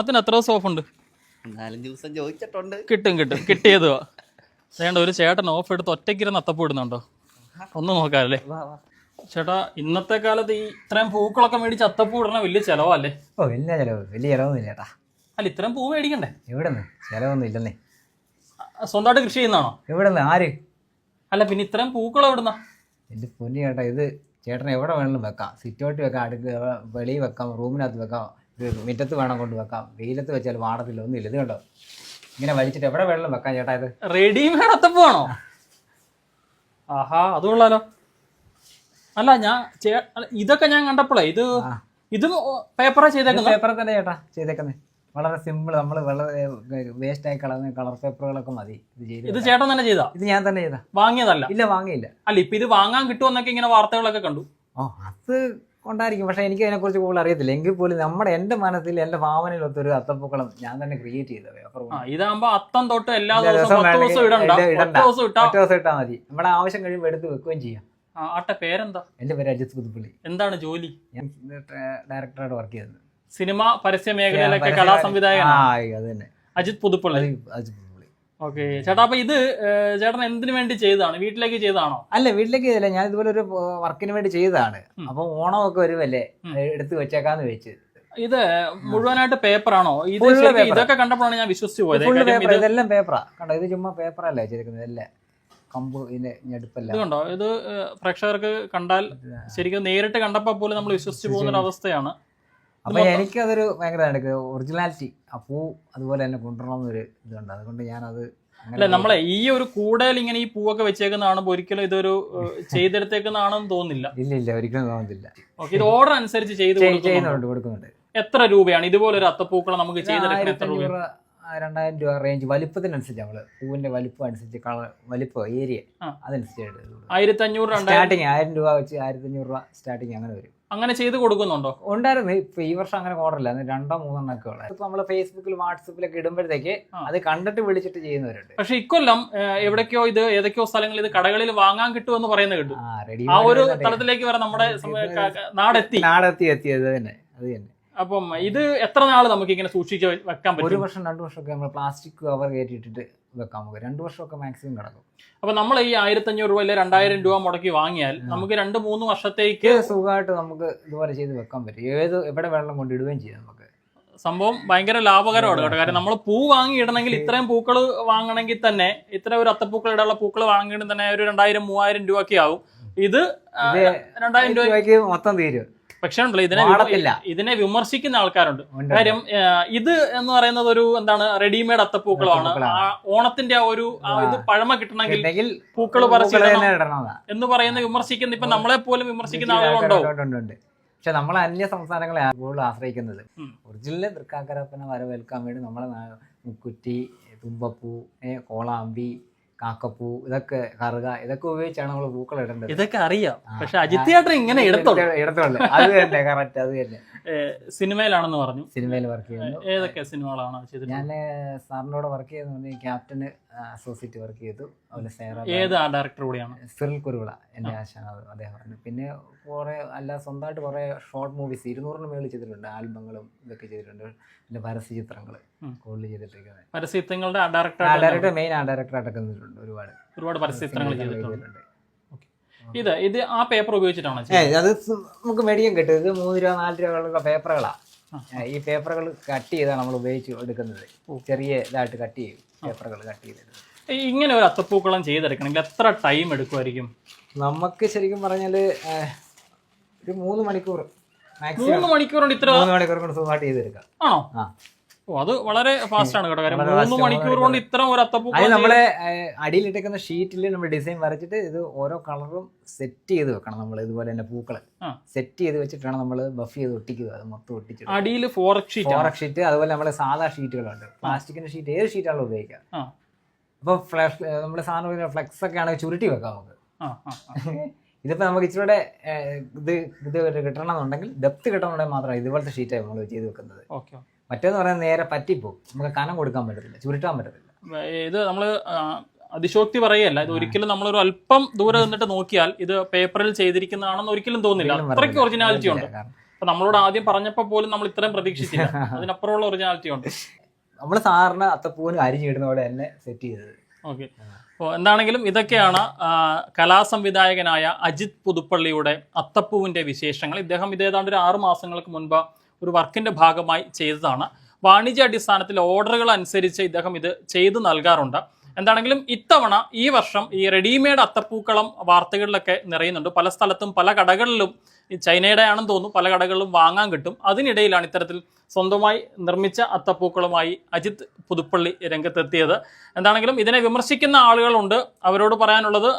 അതിന് എത്ര ദിവസം ഓഫ് ഉണ്ട്? നാലഞ്ച് ദിവസം ചോദിച്ചിട്ടുണ്ട്. കിട്ടും കിട്ടും. കിട്ടിയത് വേണ്ട ഒരു ചേട്ടൻ ഓഫ് എടുത്ത് ഒറ്റയ്ക്കിരുന്ന് അത്തപ്പൂ ഇടുന്നുണ്ടോ ഒന്ന് നോക്കാമല്ലേ ചേട്ടാ ഇന്നത്തെ കാലത്ത് ഈ ഇത്രയും പൂക്കളൊക്കെ മേടിച്ച് അത്തപ്പൂടണ വലിയ ചെലവല്ലേ? ഓ വലിയ ചെലവ്. വലിയ ചിലവൊന്നും ചേട്ടാ അല്ല ഇത്രയും പൂ മേടിക്കണ്ടേ? എവിടെ നിന്ന് ചിലവൊന്നും ഇല്ലെന്നേ. സ്വന്തമായിട്ട് കൃഷി ചെയ്യുന്നാണോ എവിടെ നിന്ന് ആര്? അല്ല പിന്നെ ഇത്രയും പൂക്കൾ എവിടുന്ന? എന്റെ പൊന്നി ചേട്ടാ ഇത് ചേട്ടൻ എവിടെ വേണമെങ്കിലും വെക്കാം. സിറ്റൗട്ട് വെക്കാം അടുക്ക വെളിയിൽ വെക്കാം റൂമിനകത്ത് വെക്കാം. ഇത് മുറ്റത്ത് വേണം കൊണ്ട് വെക്കാം. വെയിലത്ത് വെച്ചാൽ വാടത്തില്ല ഒന്നുമില്ല ഇത് കണ്ടോ? ഇങ്ങനെ വലിച്ചിട്ട് എവിടെ വെള്ളം വെക്കാം ചേട്ടാ ഇത്? റെഡിമെയ്ഡ് പോണോ ആഹാ അത് കൊള്ളാലോ. അല്ല ഞാൻ ഇതൊക്കെ ഞാൻ കണ്ടപ്പോഴേ ഇത് ഇത് പേപ്പറാ ചെയ്തേക്കുന്നത് പേപ്പർ തന്നെ ചേട്ടാ ചെയ്തേക്കുന്നത് വളരെ സിമ്പിൾ നമ്മൾ വളരെ വേസ്റ്റ് ആയി കളർന്ന് കളർ പേപ്പറുകളൊക്കെ മതി. ഇത് ചെയ്ത് ഇത് ചേട്ടൻ തന്നെ ചെയ്താ? ഇത് ഞാൻ തന്നെ ചെയ്താ. വാങ്ങിയതല്ല? ഇല്ല വാങ്ങിയില്ല. അല്ല ഇപ്പൊ ഇത് വാങ്ങാൻ കിട്ടുമെന്നൊക്കെ ഇങ്ങനെ വാർത്തകളൊക്കെ കണ്ടു. ഓ അത് ഉണ്ടായിരിക്കും. പക്ഷേ എനിക്ക് അതിനെക്കുറിച്ച് കൂടുതൽ അറിയത്തില്ല. എങ്കിൽ പോലും നമ്മുടെ എന്റെ മനസ്സിൽ എന്റെ ഭാവനയിലൊത്തൊരു അത്തപ്പൂക്കളം ഞാൻ തന്നെ ക്രിയേറ്റ് ചെയ്ത ഇതാകുമ്പോൾ അത്തം തൊട്ട് എല്ലാ ദിവസവും ദിവസം ഇട്ടാൽ മതി. നമ്മുടെ ആവശ്യം കഴിയുമ്പോൾ എടുത്ത് വെക്കുകയും ചെയ്യാം. ആട്ടെ പേരെന്താ? എന്റെ പേര് അജിത് പുതുപ്പള്ളി. എന്താണ് ജോലി? ഞാൻ ഡയറക്ടറായിട്ട് വർക്ക് ചെയ്തത് സിനിമ പരസ്യ മേഖലയിലൊക്കെ കലാ സംവിധായകൻ അജിത് പുതുപ്പള്ളി. അജിത് ഓക്കെ. ചേട്ടാ അപ്പൊ ഇത് ചേട്ടൻ എന്തിനു വേണ്ടി ചെയ്താണ് വീട്ടിലേക്ക് ചെയ്തതാണോ? അല്ല വീട്ടിലേക്ക് ചെയ്തില്ല ഞാൻ ഇതുപോലെ ഒരു വർക്കിന് വേണ്ടി ചെയ്തതാണ്. അപ്പൊ ഒക്കെ വരുമല്ലേ എടുത്തു വെച്ചേക്കാന്ന് വെച്ച്. ഇത് മുഴുവനായിട്ട് പേപ്പറാണോ? ഇത്. ഇതൊക്കെ കണ്ടപ്പോഴാണ് ഞാൻ വിശ്വസിച്ചു പോയത്. ഇതെല്ലാം പേപ്പറാ. കണ്ടോ ഇത് ചുമ്മാ പേപ്പറല്ലേ വെച്ചിരിക്കുന്നത്. എല്ലാം കമ്പ് ഇതിന്റെ ഞെടുപ്പല്ല കണ്ടോ ഇത് പ്രേക്ഷകർക്ക് കണ്ടാൽ ശരിക്കും നേരിട്ട് കണ്ടപ്പോൾ പോലും നമ്മൾ വിശ്വസിച്ചു പോകുന്ന ഒരു അവസ്ഥയാണ്. അപ്പൊ എനിക്കതൊരു ഭയങ്കര ഒറിജിനാലിറ്റി അപ്പോൾ അതുപോലെ തന്നെ കൊണ്ടുവരണം എന്നൊരു ഇതുണ്ട്. അതുകൊണ്ട് ഞാനത് അല്ല നമ്മളെ ഈ ഒരു കൂടൽ ഇങ്ങനെ ഈ പൂവൊക്കെ വെച്ചേക്കുന്ന കാണുമ്പോൾ ഒരിക്കലും ഇതൊരു ചെയ്തെടുത്തേക്കുന്നതാണെന്ന് തോന്നുന്നില്ല. ഇല്ല ഇല്ല ഒരിക്കലും തോന്നുന്നില്ല ഓക്കെ ഇത് ഓർഡർ അനുസരിച്ച് ചെയ്ത് ചെയ്- കൊടുക്കുന്നുണ്ടോ? എത്ര രൂപയാണ്? ഇതുപോലെ ഒരു അത്തപ്പൂക്കളെ നമുക്ക് ചെയ്തെടുക്കാൻ എത്ര രൂപ രണ്ടായിരം രൂപ റേഞ്ച് വലിപ്പത്തിനനുസരിച്ച് നമ്മൾ പൂവിന്റെ വലിപ്പം അനുസരിച്ച് കളർ വലിപ്പം ഏരിയ. അതനുസരിച്ച് ആയിരത്തി അഞ്ഞൂറ് രണ്ടായിരം സ്റ്റാർട്ടിങ് ആയിരം രൂപ വെച്ച് ആയിരത്തി അഞ്ഞൂറ് രൂപ സ്റ്റാർട്ടിങ് അങ്ങനെ വരും. അങ്ങനെ ചെയ്ത് കൊടുക്കുന്നുണ്ടോ? ഉണ്ടായിരുന്നു. ഇപ്പൊ ഈ വർഷം അങ്ങനെ ഓർഡറില്ല ഇല്ല. രണ്ടോ മൂന്നെണ്ണം ഒക്കെ ഉള്ളത് ഇപ്പൊ നമ്മൾ ഫേസ്ബുക്കിൽ വാട്സപ്പിലൊക്കെ ഇടുമ്പോഴത്തേക്ക്. അത് കണ്ടിട്ട് വിളിച്ചിട്ട് ചെയ്യുന്നവരുണ്ട്. പക്ഷെ ഇക്കൊല്ലം എവിടേക്കോ ഇത് ഏതൊക്കെയോ സ്ഥലങ്ങളിൽ ഇത് കടകളിൽ വാങ്ങാൻ കിട്ടുമെന്ന് പറയുന്നത് കേട്ടു. ആ ഒരു തലത്തിലേക്ക് വരെ നമ്മുടെ നാടെത്തി. നാടെത്തി എത്തി അത് തന്നെ അത് തന്നെ. അപ്പം ഇത് എത്ര നാൾ നമുക്ക് ഇങ്ങനെ സൂക്ഷിച്ച് വെക്കാൻ പറ്റും? ഒരു വർഷം രണ്ടു വർഷമൊക്കെ നമ്മൾ പ്ലാസ്റ്റിക് കവർ കയറ്റിയിട്ടിട്ട് വെക്കാൻ പോകും. രണ്ടു വർഷമൊക്കെ മാക്സിമം കിടക്കും. അപ്പൊ നമ്മൾ ഈ ആയിരത്തി അഞ്ഞൂറ് രൂപ അല്ലെ രണ്ടായിരം രൂപ മുടക്കി വാങ്ങിയാൽ നമുക്ക് രണ്ട് മൂന്ന് വർഷത്തേക്ക് സുഖമായിട്ട് നമുക്ക് ഇതുപോലെ ചെയ്ത് വെക്കാൻ പറ്റും. ഏത് എവിടെ വെള്ളം കൊണ്ടിടുകയും ചെയ്യാം നമുക്ക്. സംഭവം ഭയങ്കര ലാഭകരമാണ് കേട്ടോ. കാര്യം നമ്മൾ പൂ വാങ്ങിയിടണമെങ്കിൽ ഇത്രയും പൂക്കൾ വാങ്ങണമെങ്കിൽ തന്നെ ഇത്ര ഒരു അത്തപ്പൂക്കൾ ഇടാനുള്ള പൂക്കൾ വാങ്ങണമെങ്കിൽ തന്നെ ഒരു രണ്ടായിരം മൂവായിരം രൂപയൊക്കെ ആവും. ഇത് രണ്ടായിരം രൂപയ്ക്ക് മൊത്തം തീരും. പക്ഷേ ഉണ്ടല്ലോ ഇതിനെ ഇതിനെ വിമർശിക്കുന്ന ആൾക്കാരുണ്ട്. കാര്യം ഇത് എന്ന് പറയുന്നത് ഒരു എന്താണ് റെഡിമെയ്ഡ് അത്തപ്പൂക്കളാണ്. ഓണത്തിന്റെ ആ ഒരു ഇത് പഴമ കിട്ടണമെങ്കിൽ പൂക്കൾ പറിച്ച് എന്ന് പറയുന്ന വിമർശിക്കുന്ന ഇപ്പൊ നമ്മളെ പോലും വിമർശിക്കുന്ന ആളുകളുണ്ടോ. പക്ഷെ നമ്മൾ അന്യ സംസ്ഥാനങ്ങളെ കൂടുതൽ ആശ്രയിക്കുന്നത്. ഒറിജിനൽ തൃക്കാക്കരപ്പനെ വരവേൽക്കാൻ വേണ്ടി നമ്മളെ കുറ്റി മുക്കുറ്റി തുമ്പപ്പൂ കോളാമ്പി കാക്കപ്പൂ ഇതൊക്കെ കറുക ഇതൊക്കെ ഉപയോഗിച്ചാണ് നമ്മൾ പൂക്കൾ ഇടേണ്ടത്. ഇതൊക്കെ അറിയാം. പക്ഷെ അജിത് തിയേറ്റർ ഇങ്ങനെ എടുത്തോളൂ ഇടത്തുള്ളൂ. അത് തന്നെ കറക്റ്റ് അത് തന്നെ. സിനിമയിലാണെന്ന് പറഞ്ഞു. സിനിമയിൽ വർക്ക് ചെയ്യുന്നു. ഏതൊക്കെ സിനിമകളാണ് ഞാൻ സാറിനോട് വർക്ക് ചെയ്തു ക്യാപ്റ്റൻ അസോസിയേറ്റ് വർക്ക് ചെയ്തു. അതുപോലെ സേറ ഏത് ആ ഡയറക്ടർ കൂടിയാണ്? സിറിൽ കുരുവിള എന്റെ ആശാണ് അദ്ദേഹം. പിന്നെ കുറേ അല്ല സ്വന്തമായിട്ട് കുറേ ഷോർട്ട് മൂവീസ് ഇരുന്നൂറിന് മേളിൽ ചെയ്തിട്ടുണ്ട്. ആൽബങ്ങളും ഇതൊക്കെ ചെയ്തിട്ടുണ്ട്. പിന്നെ പരസ്യ ചിത്രങ്ങൾ. കൂടുതൽ ചെയ്തിട്ടിരിക്കുന്നത്. ചിത്രങ്ങളുടെ ഡയറക്ടർ ആ ഡയറക്ടർ മെയിൻ ആ ഡയറക്ടറായിട്ടൊക്കെ നിന്നിട്ടുണ്ട് ഒരുപാട്. ഒരുപാട് പരസ്യചിത്രങ്ങൾ ചെയ്തിട്ടുണ്ട്. ചെയ്തിട്ടുണ്ട് ഇത് ഇത് ആ പേപ്പർ ഉപയോഗിച്ചിട്ടാണ് അത് നമുക്ക് മേടിക്കാൻ കിട്ടും ഇത് മൂന്ന് രൂപ നാല് രൂപകളുള്ള പേപ്പറുകളാണ് ഈ പേപ്പറുകൾ കട്ട് ചെയ്താണ് നമ്മൾ ഉപയോഗിച്ച് എടുക്കുന്നത്. ചെറിയ ഇതായിട്ട് കട്ട് ചെയ്യും. പേപ്പറുകൾ കട്ട് ചെയ്തെടുക്കും. ഇങ്ങനെ ഒരു അത്തപ്പൂക്കളം ചെയ്തെടുക്കണമെങ്കിൽ എത്ര ടൈം എടുക്കുമായിരിക്കും? നമുക്ക് ശരിക്കും പറഞ്ഞാൽ ഒരു മൂന്ന് മണിക്കൂർ മാക്സിമം മൂന്ന് മണിക്കൂർ കൊണ്ട് ഇത്ര മൂന്ന് മണിക്കൂർ കൊണ്ട് സുഖമായിട്ട് ചെയ്തെടുക്കാം. ആണോ? ആ. അത് വളരെ ഫാസ്റ്റ് ആണ് കേട്ടോ. കാര്യം മൂന്ന് മണിക്കൂർ കൊണ്ട് ഇത്ര ഒരു അത് അത്തപ്പൂക്കളം നമ്മളെ അടിയിലിട്ടേക്കുന്ന ഷീറ്റിൽ നമ്മൾ ഡിസൈൻ വരച്ചിട്ട് ഇത് ഓരോ കളറും സെറ്റ് ചെയ്ത് വെക്കണം നമ്മൾ ഇതുപോലെ തന്നെ പൂക്കൾ സെറ്റ് ചെയ്ത് വെച്ചിട്ടാണ് നമ്മൾ ബഫ് ചെയ്ത് ഒട്ടിക്കുക അത് മൊത്തം ഒട്ടിച്ചിട്ട്. അടിയിൽ ഫോറക് ഷീറ്റ് ഫോറക് ഷീറ്റ് അതുപോലെ നമ്മളെ സാധാ ഷീറ്റുകളുണ്ട്. പ്ലാസ്റ്റിക്കിന്റെ ഷീറ്റ് ഏത് ഷീറ്റാണല്ലോ ഉപയോഗിക്കുക. അപ്പൊ ഫ്ലക്സ് നമ്മുടെ സാധനം ഫ്ലെക്സ് ഒക്കെ ആണെങ്കിൽ ചുരുട്ടി വെക്കാം നമുക്ക്. ഇതിപ്പോ നമുക്ക് ഇച്ചിരൂടെ ഏഹ്, ഇത് ഇത് കിട്ടണമെന്നുണ്ടെങ്കിൽ ഡെപ്ത് കിട്ടണമെന്നുണ്ടെങ്കിൽ മാത്രമാണ് ഇതുപോലത്തെ ഷീറ്റാണ് നമ്മൾ ചെയ്ത് വെക്കുന്നത്. ഓക്കെ. മറ്റേന്ന് പറയുന്നത് നേരെ പറ്റിപ്പോകും നമുക്ക് കനം കൊടുക്കാൻ പറ്റത്തില്ല ചുരുട്ടാൻ പറ്റത്തില്ല. ഇത് നമ്മൾ അതിശോക്തി പറയല്ല ഇത് ഒരിക്കലും നമ്മളൊരു അല്പം ദൂരെ നിന്നിട്ട് നോക്കിയാൽ ഇത് പേപ്പറിൽ ചെയ്തിരിക്കുന്നതാണെന്ന് ഒരിക്കലും തോന്നില്ല. അത്രയ്ക്ക് ഒറിജിനാലിറ്റി ഉണ്ട്. അപ്പൊ നമ്മളോട് ആദ്യം പറഞ്ഞപ്പോൾ പോലും നമ്മൾ ഇത്രയും പ്രതീക്ഷിച്ചില്ല. അതിനപ്പുറമുള്ള ഒറിജിനാലിറ്റി ഉണ്ട്. നമ്മൾ സാറിന് അത്തപ്പൂവിന് അരിഞ്ഞിടുന്ന പോലെ തന്നെ സെറ്റ് ചെയ്തത്. ഓക്കെ. അപ്പോൾ എന്താണെങ്കിലും ഇതൊക്കെയാണ് കലാസംവിധായകനായ അജിത് പുതുപ്പള്ളിയുടെ അത്തപ്പൂവിന്റെ വിശേഷങ്ങൾ. ഇദ്ദേഹം ഇത് ഏതാണ്ട് ഒരു ആറ് മാസങ്ങൾക്ക് മുൻപ് ഒരു വർക്കിന്റെ ഭാഗമായി ചെയ്തതാണ്. വാണിജ്യ അടിസ്ഥാനത്തിൽ ഓർഡറുകൾ അനുസരിച്ച് ഇദ്ദേഹം ഇത് ചെയ്തു നൽകാറുണ്ട്. എന്താണെങ്കിലും ഇത്തവണ ഈ വർഷം ഈ റെഡിമെയ്ഡ് അത്തപ്പൂക്കളം വാർത്തകളിലൊക്കെ നിറയുന്നുണ്ട്. പല സ്ഥലത്തും പല കടകളിലും ചൈനയുടെ ആണെന്ന് തോന്നുന്നു. പല കടകളിലും വാങ്ങാൻ കിട്ടും. അതിനിടയിലാണ് ഇത്തരത്തിൽ സ്വന്തമായി നിർമ്മിച്ച അത്തപ്പൂക്കളുമായി അജിത് പുതുപ്പള്ളി രംഗത്തെത്തിയത്. എന്താണെങ്കിലും ഇതിനെ വിമർശിക്കുന്ന ആളുകളുണ്ട്. അവരോട് പറയാനുള്ളത്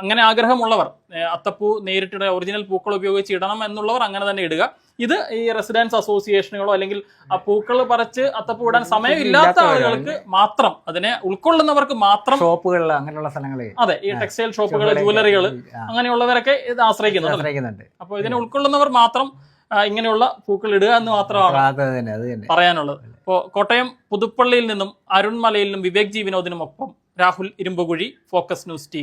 അങ്ങനെ ആഗ്രഹമുള്ളവർ അത്തപ്പൂ നേരിട്ടിട ഒറിജിനൽ പൂക്കൾ ഉപയോഗിച്ച് ഇടണം എന്നുള്ളവർ അങ്ങനെ തന്നെ ഇടുക. ഇത് ഈ റെസിഡൻസ് അസോസിയേഷനുകളോ അല്ലെങ്കിൽ ആ പൂക്കൾ പറിച്ച് അത്തപ്പൂടാൻ സമയമില്ലാത്ത ആളുകൾക്ക് മാത്രം അതിനെ ഉൾക്കൊള്ളുന്നവർക്ക് മാത്രം ഷോപ്പുകളിൽ അങ്ങനെയുള്ള സ്ഥലങ്ങളിൽ അതെ ഈ ടെക്സ്റ്റൈൽ ഷോപ്പുകൾ ജുവലറികൾ അങ്ങനെയുള്ളവരൊക്കെ ഇത് ആശ്രയിക്കുന്നുണ്ട് അപ്പൊ അപ്പോൾ ഇതിനെ ഉൾക്കൊള്ളുന്നവർ മാത്രം ഇങ്ങനെയുള്ള പൂക്കൾ ഇടുക എന്ന് മാത്രമാണ് പറയാനുള്ളത്. ഇപ്പോൾ കോട്ടയം പുതുപ്പള്ളിയിൽ നിന്നും അരുൺമലയിൽ നിന്നും Vivek G വിനോദിനുമൊപ്പം Rahul Irumpukuzhi focus news T